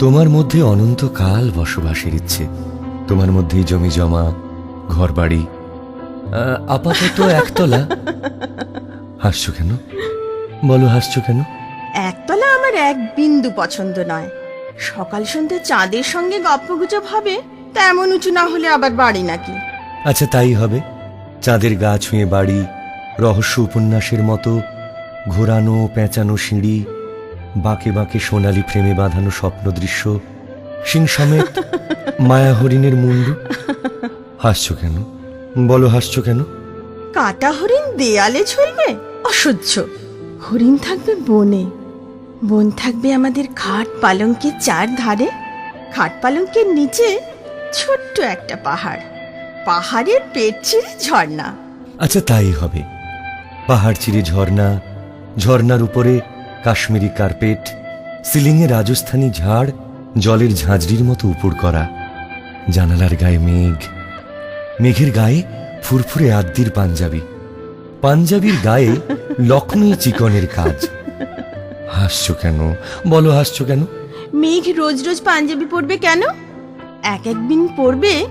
তোমার মধ্যে অনন্তকাল বসবাসের ইচ্ছে। তোমার মধ্যেই জমি জমা ঘর বাড়ি আপাতত একতলা। হাসছো কেন? বলো হাসছো কেন? একতলা আমার এক বিন্দু পছন্দ নয়। সকাল সন্ধ্যে চাঁদের সঙ্গে গপ্পগুজব হবে তেমন উঁচু না হলে আবার বাড়ি নাকি? আচ্ছা তাই হবে। চাঁদের গা ছুঁয়ে বাড়ি রহস্য উপন্যাসের মতো ঘোরানো পেঁচানো সিঁড়ি বাঁকে বাঁকে সোনালি ফ্রেমে বাঁধানো স্বপ্ন দৃশ্য সিং সমেত মায়া হরিণের মুন্ডু। হাসছো কেন? বলো হাসছো কেন? কাটা হরিণ দেয়ালে ঝুলবে? অসহ্য। হরিণ থাকবে বনে। বন থাকবে আমাদের খাট পালঙ্কের চার ধারে খাট পালঙ্কের নিচে ছোট্ট একটা পাহাড়। পাহাড়ের পেট চিরে ঝর্ণা। আচ্ছা তাই হবে। পাহাড় চিরে ঝর্ণা ঝর্ণার উপরে কাশ্মীরি কার্পেট, সিলিংয়ে রাজস্থানী ঝাড়, জলের ঝাঁঝরির মতো উপর করা। জানালার গায়ে মেঘ। মেঘের গায়ে ফুরফুরে আদ্যির পাঞ্জাবি। পাঞ্জাবির গায়ে লক্ষ্মী চিকনের কাজ। হাসছো কেন? বলো হাসছো কেন? মেঘ রোজ রোজ পাঞ্জাবি পরবে কেন? এক একদিন পরবে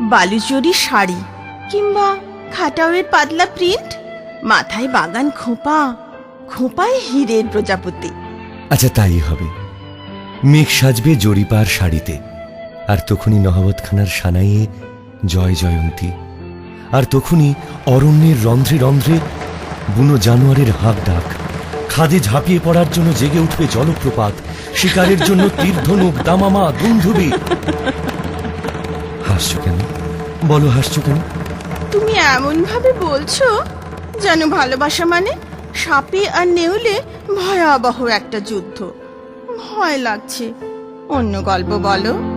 বালুচরি শাড়ি কিংবা খাটাওয়ের পাতলা প্রিন্ট, মাথায় বাগান খোঁপা। খোঁপায় হীরের প্রজাপতি। আচ্ছা তাই হবে। মেঘ সাজবে জরিপার শাড়িতে আর তখনই নহবতখানার সানাইয়ে জয় জয়ন্তী। আর তখনই অরণ্যের রন্ধ্রে রন্ধ্রে বুনো জানোয়ারের হাঁক ডাক। খাদে ঝাঁপিয়ে পড়ার জন্য জেগে উঠবে জলপ্রপাত শিকারের জন্য তীর্ধনুক দামামা দুন্ধুবি হাসছো কেন? বলো হাসছো কেন? তুমি এমন ভাবে বলছো যেন ভালোবাসা মানে? সাপে আর নেউলে ভয়াবহ একটা যুদ্ধ। ভয় লাগছে। অন্য গল্প বলো।